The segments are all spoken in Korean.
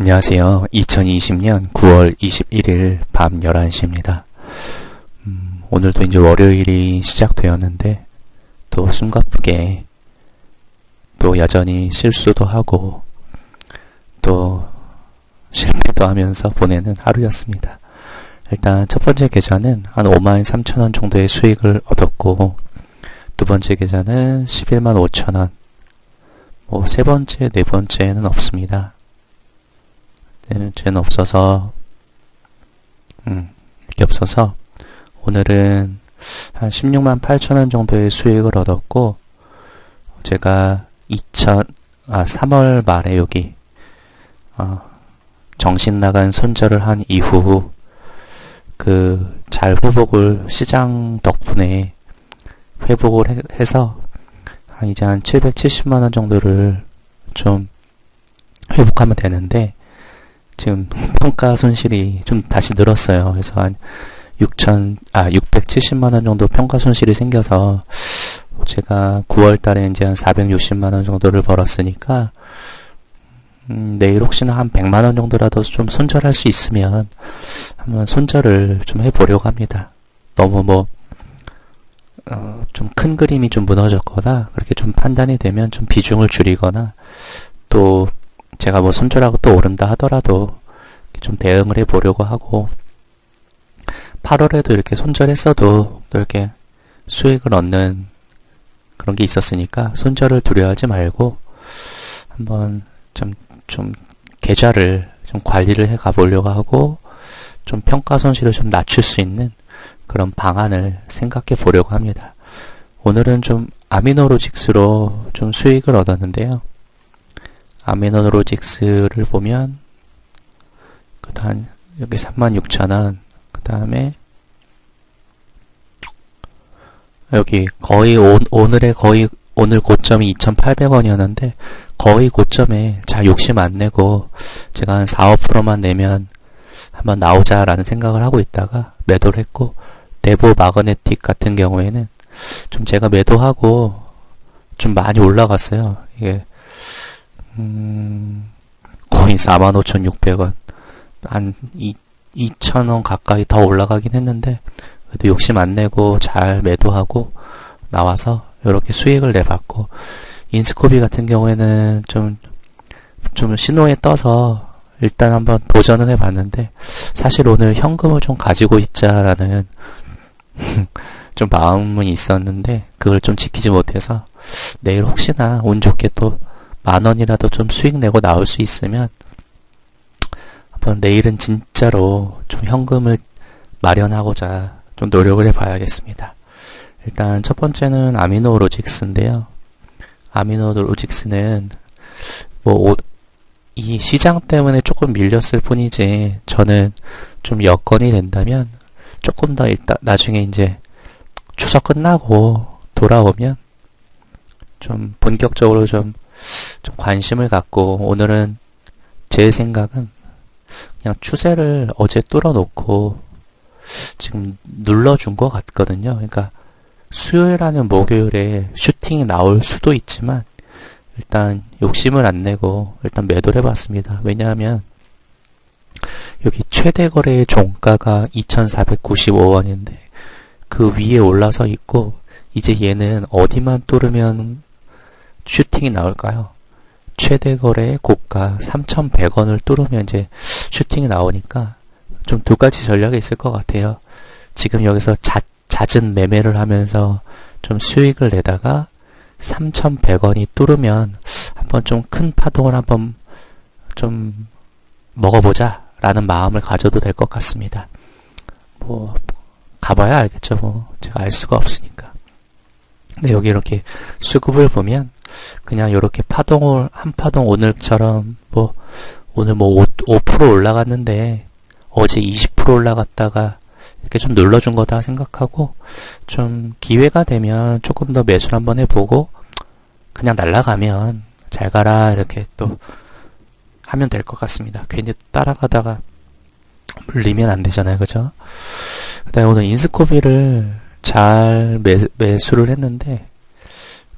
안녕하세요. 2020년 9월 21일 밤 11시입니다. 음, 오늘도 이제 월요일이 시작되었는데, 또 숨가쁘게, 또 여전히 실수도 하고, 또 실패도 하면서 보내는 하루였습니다. 일단 첫 번째 계좌는 한 5만 3천 원 정도의 수익을 얻었고, 두 번째 계좌는 11만 5천 원, 뭐, 세 번째, 네 번째는 없습니다. 네, 쟤는 없어서, 음, 이렇게 없어서, 오늘은 한 16만 8천 원 정도의 수익을 얻었고, 제가 2000, 아, 3월 말에 여기, 어, 정신 나간 손절을 한 이후, 그, 잘 회복을, 시장 덕분에 회복을 해, 해서, 한 이제 한 770만 원 정도를 좀 회복하면 되는데 지금 평가 손실이 좀 다시 늘었어요. 그래서 한 6천 아 670만 원 정도 평가 손실이 생겨서 제가 9월 달에 이제 한 460만 원 정도를 벌었으니까 음, 내일 혹시나 한 100만 원 정도라도 좀 손절할 수 있으면 한번 손절을 좀 해보려고 합니다. 너무 뭐 어, 좀 큰 그림이 좀 무너졌거나 그렇게 좀 판단이 되면 좀 비중을 줄이거나 또 제가 뭐 손절하고 또 오른다 하더라도 좀 대응을 해 보려고 하고 8월에도 이렇게 손절했어도 또 이렇게 수익을 얻는 그런 게 있었으니까 손절을 두려워하지 말고 한번 좀, 좀 계좌를 좀 관리를 해 가보려고 하고 좀 평가 손실을 좀 낮출 수 있는 그런 방안을 생각해 보려고 합니다. 오늘은 좀 아미노로직스로 좀 수익을 얻었는데요. 아미노로직스를 보면 그다음 여기 36,000원 그 다음에 여기 거의 오, 오늘의 거의 오늘 고점이 2,800원이었는데 거의 고점에 자 욕심 안 내고 제가 한 4, 5%만 내면 한번 나오자라는 생각을 하고 있다가 매도를 했고 데보 마그네틱 같은 경우에는 좀 제가 매도하고 좀 많이 올라갔어요. 이게 음, 거의 45,600원. 한 2, 2,000원 가까이 더 올라가긴 했는데 그래도 욕심 안 내고 잘 매도하고 나와서 이렇게 수익을 내봤고 인스코비 같은 경우에는 좀 좀 신호에 떠서 일단 한번 도전을 해봤는데 사실 오늘 현금을 좀 가지고 있자라는 좀 마음은 있었는데 그걸 좀 지키지 못해서 내일 혹시나 운 좋게 또 만 원이라도 좀 수익 내고 나올 수 있으면 한번 내일은 진짜로 좀 현금을 마련하고자 좀 노력을 해봐야겠습니다. 일단 첫 번째는 아미노 로직스인데요. 아미노 로직스는 뭐 이 시장 때문에 조금 밀렸을 뿐이지 저는 좀 여건이 된다면 조금 더 일단 나중에 이제 추석 끝나고 돌아오면 좀 본격적으로 좀, 좀 관심을 갖고 오늘은 제 생각은 그냥 추세를 어제 뚫어놓고 지금 눌러준 것 같거든요. 그러니까 수요일 하는 목요일에 슈팅이 나올 수도 있지만 일단 욕심을 안 내고 일단 매도를 해봤습니다. 왜냐하면 여기 최대 거래의 종가가 2,495원인데 그 위에 올라서 있고 이제 얘는 어디만 뚫으면 슈팅이 나올까요? 최대 거래의 고가 3,100원을 뚫으면 이제 슈팅이 나오니까 좀 두 가지 전략이 있을 것 같아요. 지금 여기서 자, 잦은 매매를 하면서 좀 수익을 내다가 3,100원이 뚫으면 한번 좀 큰 파동을 한번 좀 먹어보자 라는 마음을 가져도 될 것 같습니다. 뭐 가봐야 알겠죠. 뭐 제가 알 수가 없으니까. 근데 여기 이렇게 수급을 보면 그냥 이렇게 파동을 한 파동 오늘처럼 뭐 오늘 뭐 5, 5% 올라갔는데 어제 20% 올라갔다가 이렇게 좀 눌러준 거다 생각하고 좀 기회가 되면 조금 더 매수를 한번 해보고 그냥 날라가면 잘 가라 이렇게 또 하면 될 것 같습니다. 괜히 따라가다가 물리면 안 되잖아요. 그죠? 그다음에 오늘 인스코비를 잘 매, 매수를 했는데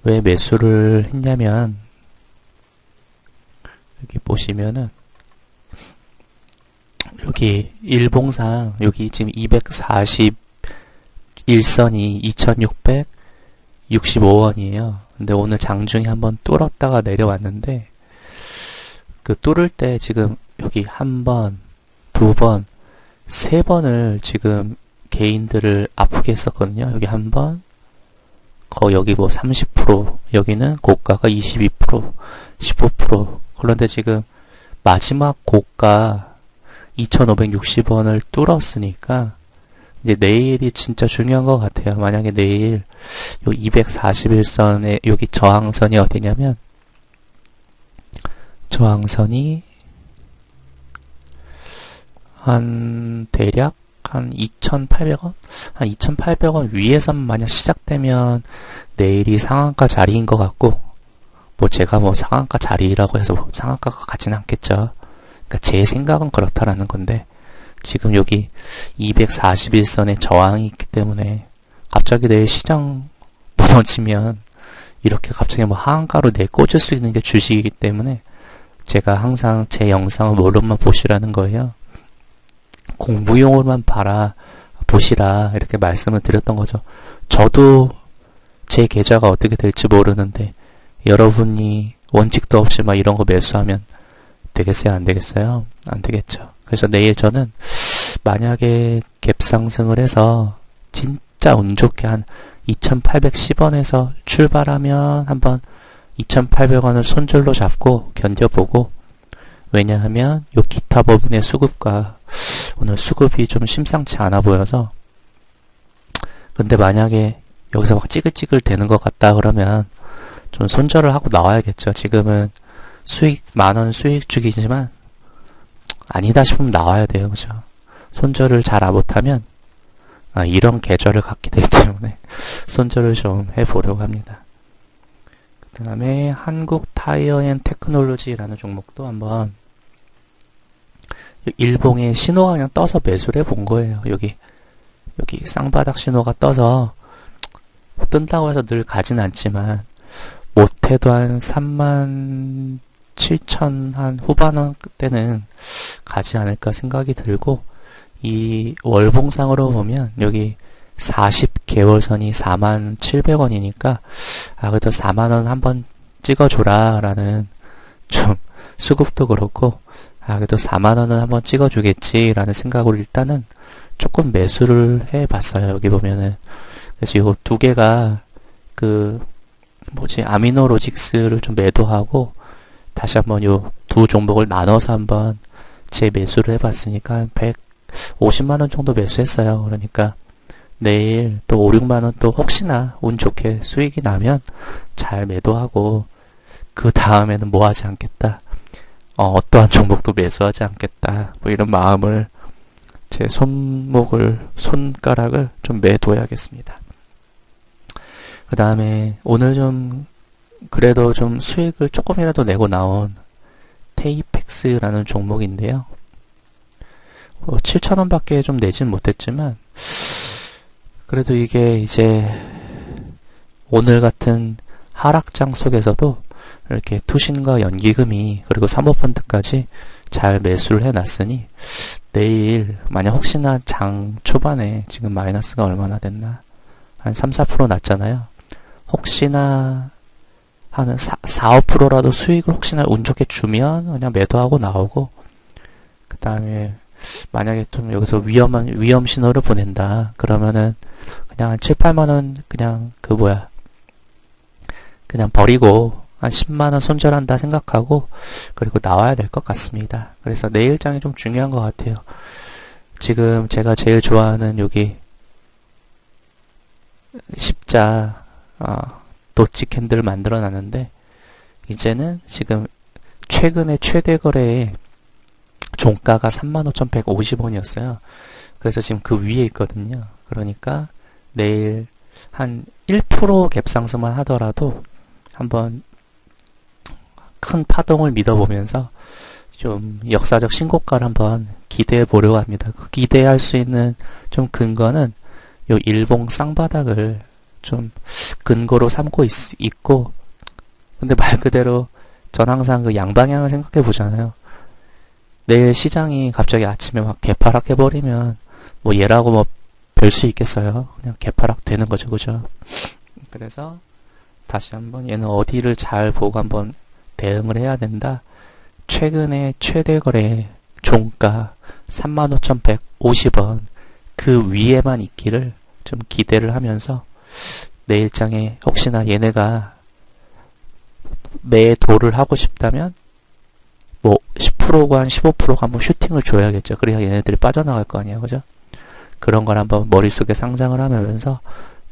왜 매수를 했냐면 여기 보시면은 여기 일봉상 여기 지금 241선이 2665원이에요. 근데 오늘 장중에 한번 뚫었다가 내려왔는데 그 뚫을 때 지금 여기 한 번, 두 번, 세 번을 지금 개인들을 아프게 했었거든요. 여기 한 번, 거 여기 뭐 30%, 여기는 고가가 22%, 15%. 그런데 지금 마지막 고가 2,560원을 뚫었으니까 이제 내일이 진짜 중요한 것 같아요. 만약에 내일 요 241선에 여기 저항선이 어디냐면 저항선이 한 대략 한 2,800원? 한 2,800원 위에서 만약 시작되면 내일이 상한가 자리인 것 같고 뭐 제가 뭐 상한가 자리라고 해서 뭐 상한가가 가진 않겠죠. 그러니까 제 생각은 그렇다라는 건데 지금 여기 241선에 저항이 있기 때문에 갑자기 내일 시장 무너지면 이렇게 갑자기 뭐 하한가로 내꽂을 수 있는 게 주식이기 때문에 제가 항상 제 영상을 뭐로만 보시라는 거예요. 공부용으로만 봐라, 보시라, 이렇게 말씀을 드렸던 거죠. 저도 제 계좌가 어떻게 될지 모르는데, 여러분이 원칙도 없이 막 이런 거 매수하면 되겠어요? 안 되겠어요? 안 되겠죠. 그래서 내일 저는 만약에 갭 상승을 해서 진짜 운 좋게 한 2810원에서 출발하면 한번 2800원을 손절로 잡고 견뎌보고 왜냐하면 요 기타 법인의 수급과 오늘 수급이 좀 심상치 않아 보여서 근데 만약에 여기서 막 찌글찌글 되는 것 같다 그러면 좀 손절을 하고 나와야겠죠. 지금은 수익 만원 수익 주기지만 아니다 싶으면 나와야 돼요. 그죠? 손절을 잘 못하면 아, 이런 계절을 갖게 되기 때문에 손절을 좀 해보려고 합니다. 그 다음에 한국 타이어 앤 테크놀로지라는 종목도 한번 일봉의 신호가 그냥 떠서 매수를 해본 거예요. 여기 여기 쌍바닥 신호가 떠서 뜬다고 해서 늘 가진 않지만 못해도 한 3만 7천 한 후반 때는 가지 않을까 생각이 들고 이 월봉상으로 보면 여기 40개월선이 4만 700원이니까 아 그래도 4만 원 한번 찍어줘라 라는 좀 수급도 그렇고 아 그래도 4만 원은 한번 찍어주겠지 라는 생각으로 일단은 조금 매수를 해봤어요 여기 보면은 그래서 이 두 개가 그 뭐지 아미노로직스를 좀 매도하고 다시 한번 요두 종목을 나눠서 한번 재매수를 해봤으니까 한 150만원 정도 매수했어요. 그러니까 내일 또 5, 6만원 또 혹시나 운 좋게 수익이 나면 잘 매도하고 그 다음에는 뭐 하지 않겠다. 어, 어떠한 종목도 매수하지 않겠다. 뭐 이런 마음을 제 손목을, 손가락을 좀 매도해야겠습니다. 그 다음에 오늘 좀 그래도 좀 수익을 조금이라도 내고 나온 테이펙스라는 종목인데요. 어, 7,000원 밖에 좀 내진 못했지만 그래도 이게 이제 오늘 같은 하락장 속에서도 이렇게 투신과 연기금이 그리고 사모펀드까지 잘 매수를 해놨으니 내일 만약 혹시나 장 초반에 지금 마이너스가 얼마나 됐나? 한 3, 4% 났잖아요. 혹시나 한 4, 4, 5%라도 수익을 혹시나 운 좋게 주면 그냥 매도하고 나오고 그 다음에 만약에 좀 여기서 위험한 위험 신호를 보낸다. 그러면은 그냥 한 7, 8만 원 그냥 그 뭐야? 그냥 버리고 한 10만 원 손절한다 생각하고 그리고 나와야 될 것 같습니다. 그래서 내일장이 좀 중요한 것 같아요. 지금 제가 제일 좋아하는 여기 십자 어, 도치 캔들을 만들어 놨는데 이제는 지금 최근에 최대 거래에 종가가 35,150원이었어요. 그래서 지금 그 위에 있거든요. 그러니까 내일 한 1% 갭상승만 하더라도 한번 큰 파동을 믿어보면서 좀 역사적 신고가를 한번 기대해 보려고 합니다. 그 기대할 수 있는 좀 근거는 요 일봉 쌍바닥을 좀 근거로 삼고 있, 있고 근데 말 그대로 전 항상 그 양방향을 생각해 보잖아요. 내일 시장이 갑자기 아침에 막 개파락 해버리면 뭐 얘라고 뭐 별 수 있겠어요. 그냥 개파락 되는 거죠, 그죠? 그래서 다시 한번 얘는 어디를 잘 보고 한번 대응을 해야 된다. 최근에 최대 거래 종가 35,150원 그 위에만 있기를 좀 기대를 하면서 내일장에 혹시나 얘네가 매도를 하고 싶다면 뭐 10%가 한 15%가 한번 슈팅을 줘야겠죠. 그래야 얘네들이 빠져나갈 거 아니에요. 그죠? 그런 걸 한번 머릿속에 상상을 하면서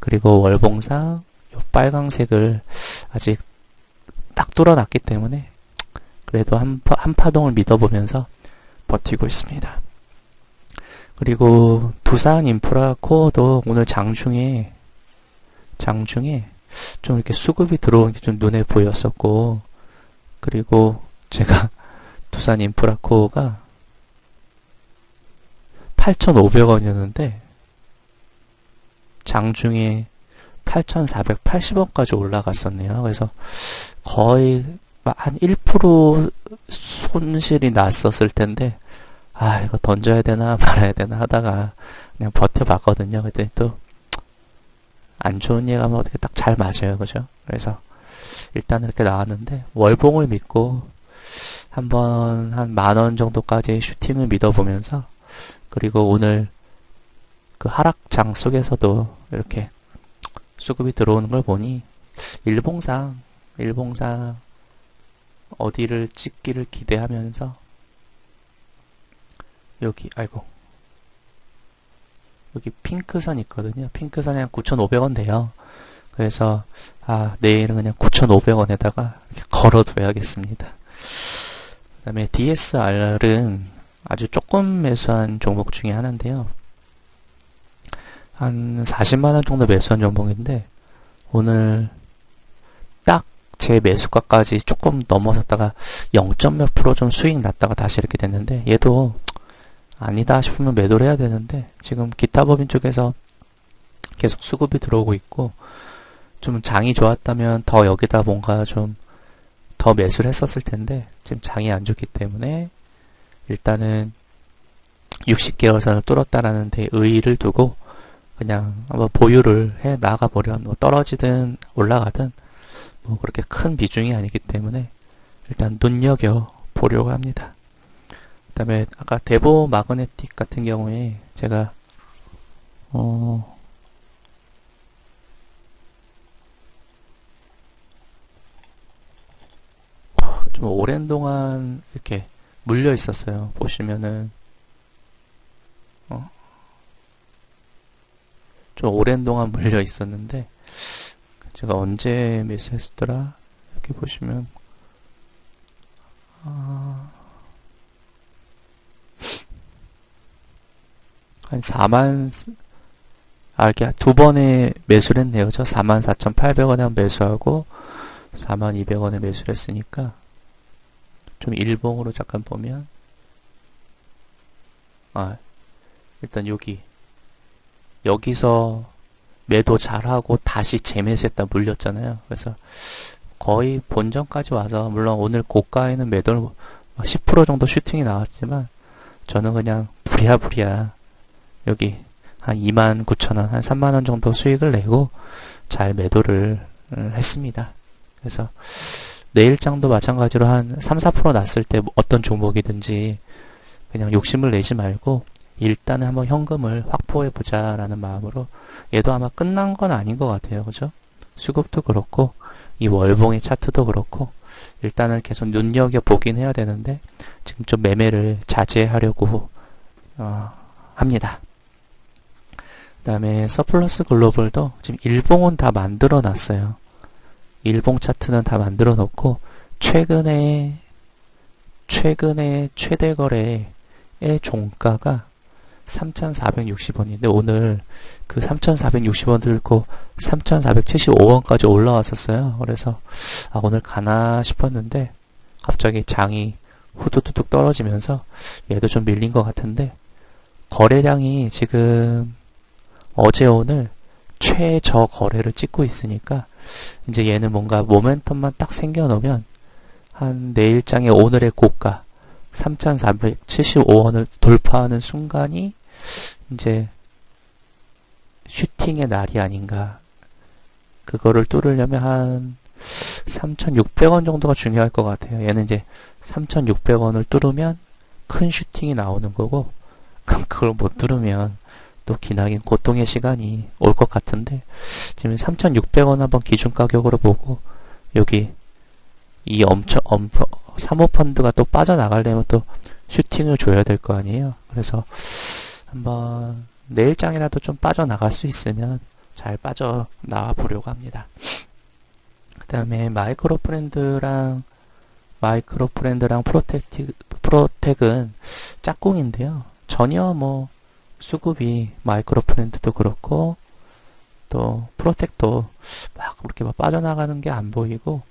그리고 월봉상 요 빨강색을 아직 딱 뚫어놨기 때문에 그래도 한, 한 파동을 믿어보면서 버티고 있습니다. 그리고 두산 인프라 코어도 오늘 장중에 장중에 좀 이렇게 수급이 들어온 게 좀 눈에 보였었고 그리고 제가 두산 인프라 코어가 8,500원이었는데 장중에 8,480원까지 올라갔었네요. 그래서 거의 한 1% 손실이 났었을 텐데 아 이거 던져야 되나 말아야 되나 하다가 그냥 버텨봤거든요. 그때 또안 좋은 예감은 어떻게 딱 잘 맞아요. 그죠? 그래서 일단 이렇게 나왔는데 월봉을 믿고 한번 한 만 원 정도까지 슈팅을 믿어보면서 그리고 오늘 그 하락장 속에서도 이렇게 수급이 들어오는 걸 보니 일봉상 일봉상 어디를 찍기를 기대하면서 여기 아이고 여기 핑크선 있거든요. 핑크선이 한 9,500원 돼요. 그래서 아 내일은 그냥 9,500원에다가 걸어둬야겠습니다. 그 다음에 DSR은 아주 조금 매수한 종목 중에 하나인데요. 한 40만원 정도 매수한 종목인데 오늘 딱 제 매수가까지 조금 넘어섰다가 0. 몇 프로 좀 수익 났다가 다시 이렇게 됐는데 얘도 아니다 싶으면 매도를 해야 되는데 지금 기타 법인 쪽에서 계속 수급이 들어오고 있고 좀 장이 좋았다면 더 여기다 뭔가 좀 더 매수를 했었을 텐데 지금 장이 안 좋기 때문에 일단은 60개월 선을 뚫었다라는 데 의의를 두고 그냥 한번 보유를 해 나가 보련 뭐 떨어지든 올라가든 뭐 그렇게 큰 비중이 아니기 때문에 일단 눈여겨 보려고 합니다. 그 다음에 아까 데보 마그네틱 같은 경우에 제가 어, 좀 오랜 동안 이렇게 물려 있었어요. 보시면은 좀 오랜 동안 물려 있었는데 제가 언제 매수했더라? 이렇게 보시면 아, 한 4만 아, 이렇게 두 번에 매수를 했네요. 저 44,800원에 한 매수하고 4만200원에 매수를 했으니까 좀 일봉으로 잠깐 보면 아 일단 여기 여기서 매도 잘하고 다시 재매수했다 물렸잖아요. 그래서 거의 본전까지 와서 물론 오늘 고가에는 매도를 10% 정도 슈팅이 나왔지만 저는 그냥 부랴부랴 여기 한 2만 9천 원, 한 3만 원 정도 수익을 내고 잘 매도를 음, 했습니다. 그래서 내일장도 마찬가지로 한 3, 4% 났을 때 어떤 종목이든지 그냥 욕심을 내지 말고 일단은 한번 현금을 확보해 보자라는 마음으로 얘도 아마 끝난 건 아닌 것 같아요. 그죠? 수급도 그렇고 이 월봉의 차트도 그렇고 일단은 계속 눈여겨 보긴 해야 되는데 지금 좀 매매를 자제하려고 어, 합니다. 그 다음에 서플러스 글로벌도 지금 일봉은 다 만들어 놨어요. 일봉 차트는 다 만들어 놓고 최근에 최근에 최대 거래의 종가가 3,460원인데 오늘 그 3,460원 들고 3,475원까지 올라왔었어요. 그래서 아 오늘 가나 싶었는데 갑자기 장이 후두둑 떨어지면서 얘도 좀 밀린 것 같은데 거래량이 지금 어제 오늘 최저 거래를 찍고 있으니까 이제 얘는 뭔가 모멘텀만 딱 생겨놓으면 한 내일장에 오늘의 고가 3,475원을 돌파하는 순간이 이제 슈팅의 날이 아닌가. 그거를 뚫으려면 한 3,600원 정도가 중요할 것 같아요. 얘는 이제 3,600원을 뚫으면 큰 슈팅이 나오는 거고, 그걸 못 뚫으면 또 기나긴 고통의 시간이 올 것 같은데, 지금 3,600원 한번 기준 가격으로 보고, 여기 이 엄청, 엄청, 사모펀드가 또 빠져나가려면 또 슈팅을 줘야 될 거 아니에요. 그래서 한번 내일장이라도 좀 빠져나갈 수 있으면 잘 빠져나와 보려고 합니다. 그 다음에 마이크로 프렌드랑 마이크로 프렌드랑 프로텍 프로텍은 짝꿍인데요. 전혀 뭐 수급이 마이크로 프렌드도 그렇고 또 프로텍도 막 그렇게 막 빠져나가는 게 안 보이고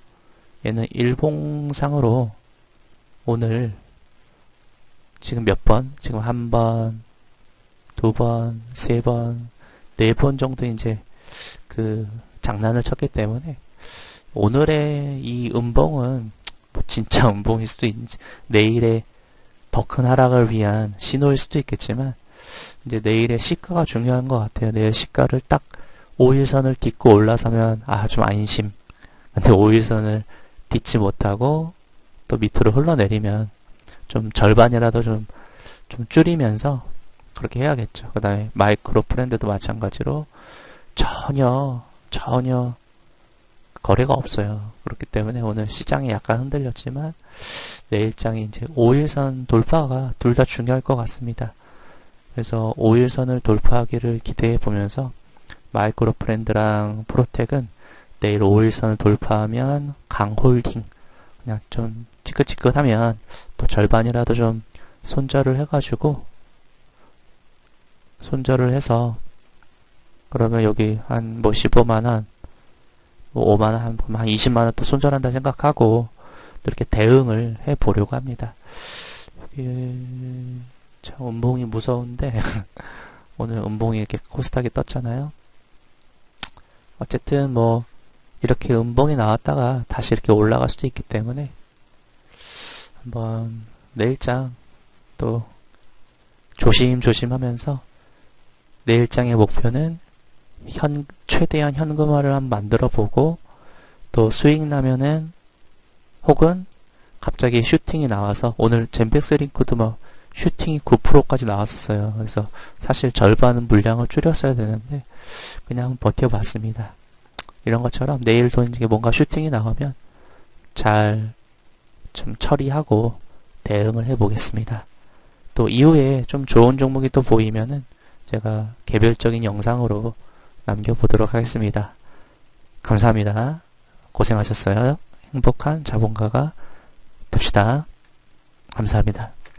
얘는 일봉상으로 오늘 지금 몇 번? 지금 한 번, 두 번, 세 번, 네 번 정도 이제 그 장난을 쳤기 때문에 오늘의 이 음봉은 뭐 진짜 음봉일 수도 있는지 내일의 더 큰 하락을 위한 신호일 수도 있겠지만 이제 내일의 시가가 중요한 것 같아요. 내일 시가를 딱 5일선을 딛고 올라서면 아 좀 안심. 근데 5일선을 딛지 못하고 또 밑으로 흘러내리면 좀 절반이라도 좀, 좀 줄이면서 그렇게 해야겠죠. 그 다음에 마이크로 프렌드도 마찬가지로 전혀, 전혀 거래가 없어요. 그렇기 때문에 오늘 시장이 약간 흔들렸지만 내일장이 이제 5일선 돌파가 둘 다 중요할 것 같습니다. 그래서 5일선을 돌파하기를 기대해 보면서 마이크로 프렌드랑 프로텍은 내일 5일선을 돌파하면 강홀딩 그냥 좀 지긋지긋하면 또 절반이라도 좀 손절을 해가지고 손절을 해서 그러면 여기 한 뭐 15만원 뭐 5만원 한, 한 20만원 또 손절한다 생각하고 이렇게 대응을 해 보려고 합니다. 이게 참 음봉이 무서운데 오늘 음봉이 이렇게 코스닥이 떴잖아요. 어쨌든 뭐 이렇게 음봉이 나왔다가 다시 이렇게 올라갈 수도 있기 때문에 한번 내일장 또 조심조심 하면서 내 일장의 목표는 현, 최대한 현금화를 한번 만들어 보고 또 수익 나면은 혹은 갑자기 슈팅이 나와서 오늘 젠백스 링크도 뭐 슈팅이 9%까지 나왔었어요. 그래서 사실 절반은 물량을 줄였어야 되는데 그냥 버텨봤습니다. 이런 것처럼 내일도 이제 뭔가 슈팅이 나오면 잘 좀 처리하고 대응을 해보겠습니다. 또 이후에 좀 좋은 종목이 또 보이면은 제가 개별적인 영상으로 남겨보도록 하겠습니다. 감사합니다. 고생하셨어요. 행복한 자본가가 됩시다. 감사합니다.